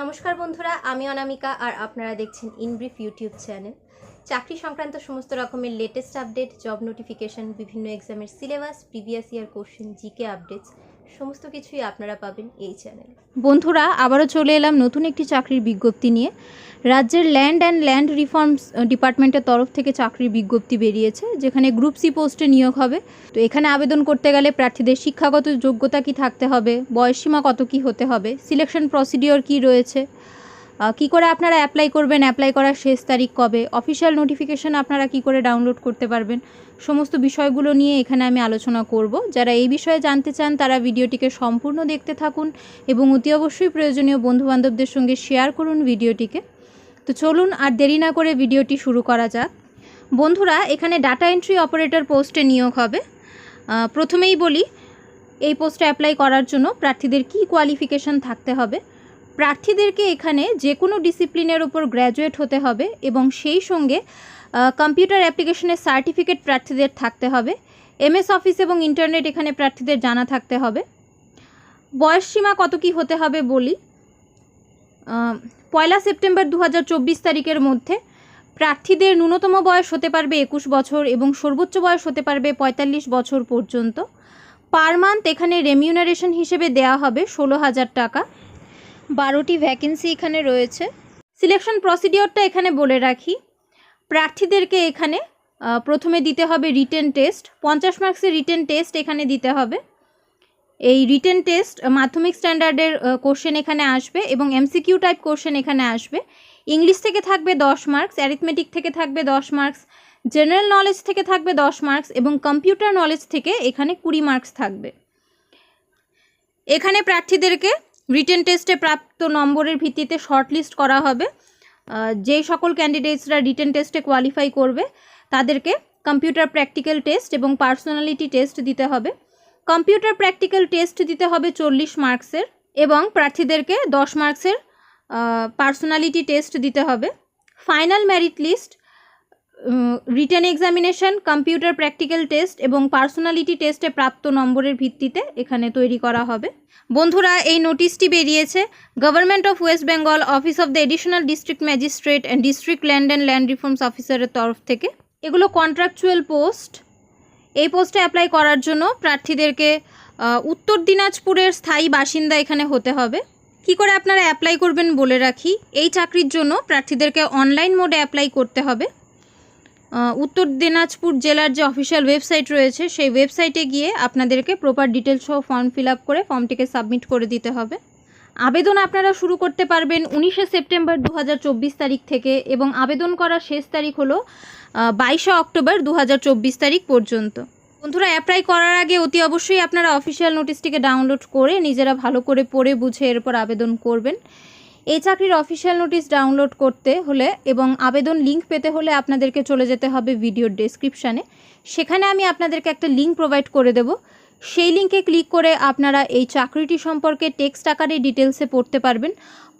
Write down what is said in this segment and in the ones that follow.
নমস্কার বন্ধুরা, আমি অনামিকা আর আপনারা দেখছেন ইনব্রিফ ইউটিউব চ্যানেল চাকরি সংক্রান্ত সমস্ত রকমের লেটেস্ট আপডেট জব নোটিফিকেশান বিভিন্ন এক্সামের syllabus previous year question GK updates সমস্ত কিছুই আপনারা পাবেন এই চ্যানেলে বন্ধুরা, আবারও চলে এলাম নতুন একটি চাকরির বিজ্ঞপ্তি নিয়ে। রাজ্যের ল্যান্ড অ্যান্ড ল্যান্ড রিফর্মস ডিপার্টমেন্টের তরফ থেকে চাকরির বিজ্ঞপ্তি বেরিয়েছে, যেখানে গ্রুপ সি পোস্টে নিয়োগ হবে। তো এখানে আবেদন করতে গেলে প্রার্থীদের শিক্ষাগত যোগ্যতা কি থাকতে হবে বয়সসীমা কত কি হতে হবে, সিলেকশন প্রসিডিওর কি রয়েছে কি করে আপনারা অ্যাপ্লাই করবেন, অ্যাপ্লাই করার শেষ তারিখ কবে অফিসিয়াল নোটিফিকেশন আপনারা কি করে ডাউনলোড করতে পারবেন, সমস্ত বিষয়গুলো নিয়ে এখানে আমি আলোচনা করব। যারা এই বিষয়ে জানতে চান, তারা ভিডিওটিকে সম্পূর্ণ দেখতে থাকুন এবং অতি অবশ্যই প্রয়োজনীয় বন্ধুবান্ধবদের সঙ্গে শেয়ার করুন ভিডিওটিকে। তো চলুন আর দেরি না করে ভিডিওটি শুরু করা যাক। বন্ধুরা, এখানে ডাটা এন্ট্রি অপারেটর পোস্টে নিয়োগ হবে। প্রথমেই বলি, এই পোস্টে অ্যাপ্লাই করার জন্য প্রার্থীদের কি কোয়ালিফিকেশন থাকতে হবে? প্রার্থীদেরকে এখানে যে কোনো ডিসিপ্লিনের উপর গ্র্যাজুয়েট হতে হবে এবং সেই সঙ্গে কম্পিউটার অ্যাপ্লিকেশনের সার্টিফিকেট প্রার্থীদের থাকতে হবে। এমএস অফিস এবং ইন্টারনেট এখানে প্রার্থীদের জানা থাকতে হবে। বয়স সীমা কত কি হতে হবে বলি পয়লা সেপ্টেম্বর দু হাজার চব্বিশ তারিখের মধ্যে প্রার্থীদের ন্যূনতম বয়স হতে পারবে একুশ বছর এবং সর্বোচ্চ বয়স হতে পারবে পঁয়তাল্লিশ বছর পর্যন্ত। পার মান্থ এখানে রেমিউনারেশন হিসেবে দেওয়া হবে ষোলো হাজার টাকা। বারোটি ভ্যাকেন্সি এখানে রয়েছে। সিলেকশন প্রসিডিওরটা এখানে বলে রাখি। প্রার্থীদেরকে এখানে প্রথমে দিতে হবে রিটেন টেস্ট পঞ্চাশ মার্কসের রিটেন টেস্ট এখানে দিতে হবে। এই রিটেন টেস্ট মাধ্যমিক স্ট্যান্ডার্ডের কোশ্চেন এখানে আসবে এবং এমসিকিউ টাইপ কোশ্চেন এখানে আসবে। ইংলিশ থেকে থাকবে দশ মার্কস অ্যারিথমেটিক থেকে থাকবে দশ মার্কস জেনারেল নলেজ থেকে থাকবে দশ মার্কস এবং কম্পিউটার নলেজ থেকে এখানে কুড়ি মার্কস থাকবে। এখানে প্রার্থীদেরকে রিটেন টেস্টে প্রাপ্ত নম্বরের ভিত্তিতে শর্টলিস্ট করা হবে। যেই সকল ক্যান্ডিডেটসরা রিটেন টেস্টে কোয়ালিফাই করবে, তাদেরকে কম্পিউটার প্র্যাকটিক্যাল টেস্ট এবং পার্সোনালিটি টেস্ট দিতে হবে। কম্পিউটার প্র্যাকটিক্যাল টেস্ট দিতে হবে চল্লিশ মার্কসের এবং প্রার্থীদেরকে দশ মার্কসের পার্সোনালিটি টেস্ট দিতে হবে। Final merit list written examination, computer practical test এবং পার্সোনালিটি টেস্টে প্রাপ্ত নম্বরের ভিত্তিতে এখানে তৈরি করা হবে। বন্ধুরা, এই নোটিশটি বেরিয়েছে। Government of West Bengal office of the additional district magistrate and district land and land reforms অফিসারের তরফ থেকে। এগুলো কন্ট্রাকচুয়াল পোস্ট এই পোস্টে অ্যাপ্লাই করার জন্য প্রার্থীদেরকে উত্তর দিনাজপুরের স্থায়ী বাসিন্দা এখানে হতে হবে। কি করে আপনারা অ্যাপ্লাই করবেন বলে রাখি, এই চাকরির জন্য প্রার্থীদেরকে অনলাইন মোডে অ্যাপ্লাই করতে হবে। উত্তর দিনাজপুর জেলার যে অফিসিয়াল ওয়েবসাইট রয়েছে, সেই ওয়েবসাইটে গিয়ে আপনাদেরকে প্রপার ডিটেলস সহ ফর্ম ফিল আপ করে ফর্মটিকে সাবমিট করে দিতে হবে। আবেদন আপনারা শুরু করতে পারবেন উনিশে সেপ্টেম্বর দু হাজার চব্বিশ তারিখ থেকে এবং আবেদন করার শেষ তারিখ হলো বাইশে অক্টোবর দু হাজার চব্বিশ তারিখ পর্যন্ত। বন্ধুরা অ্যাপ্লাই করার আগে অতি অবশ্যই আপনারা অফিসিয়াল নোটিশটিকে ডাউনলোড করে নিজেরা ভালো করে পড়ে বুঝে এরপর আবেদন করবেন। এই চাকরির অফিসিয়াল নোটিশ ডাউনলোড করতে হলে এবং আবেদন লিঙ্ক পেতে হলে আপনাদেরকে চলে যেতে হবে ভিডিওর ডেসক্রিপশানে সেখানে আমি আপনাদেরকে একটা লিঙ্ক প্রোভাইড করে দেব। সেই লিঙ্কে ক্লিক করে আপনারা এই চাকরিটি সম্পর্কে টেক্সট আকারে ডিটেলসে পড়তে পারবেন।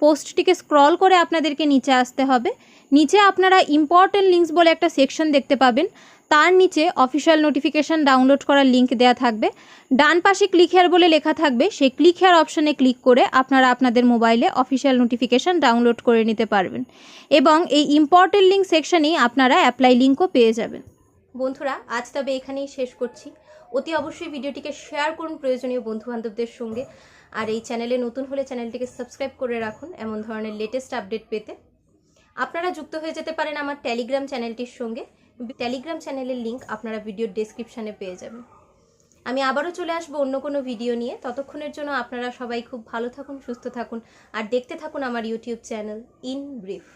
পোস্টটিকে স্ক্রল করে আপনাদেরকে নিচে আসতে হবে। নিচে আপনারা ইম্পর্টেন্ট লিঙ্কস বলে একটা সেকশন দেখতে পাবেন। তার নিচে অফিসিয়াল নোটিফিকেশান ডাউনলোড করার লিঙ্ক দেওয়া থাকবে। ডান পাশে ক্লিক হেয়ার বলে লেখা থাকবে। সেই ক্লিক হেয়ার অপশানে ক্লিক করে আপনারা আপনাদের মোবাইলে অফিসিয়াল নোটিফিকেশান ডাউনলোড করে নিতে পারবেন। এবং এই ইম্পর্টেন্ট লিঙ্ক সেকশানেই আপনারা অ্যাপ্লাই লিঙ্কও পেয়ে যাবেন। বন্ধুরা, আজ তবে এখানেই শেষ করছি। অতি অবশ্যই ভিডিওটিকে শেয়ার করুন প্রয়োজনীয় বন্ধুবান্ধবদের সঙ্গে। আর এই চ্যানেলে নতুন হলে চ্যানেলটিকে সাবস্ক্রাইব করে রাখুন এমন ধরনের লেটেস্ট আপডেট পেতে। আপনারা যুক্ত হয়ে যেতে পারেন আমার টেলিগ্রাম চ্যানেলটির সঙ্গে। টেলিগ্রাম চ্যানেলের লিঙ্ক আপনারা ভিডিওর ডেসক্রিপশানে পেয়ে যাবেন। আমি আবারও চলে আসব অন্য কোনো ভিডিও নিয়ে। ততক্ষণের জন্য আপনারা সবাই খুব ভালো থাকুন, সুস্থ থাকুন। আর দেখতে থাকুন আমার ইউটিউব চ্যানেল ইন ব্রিফ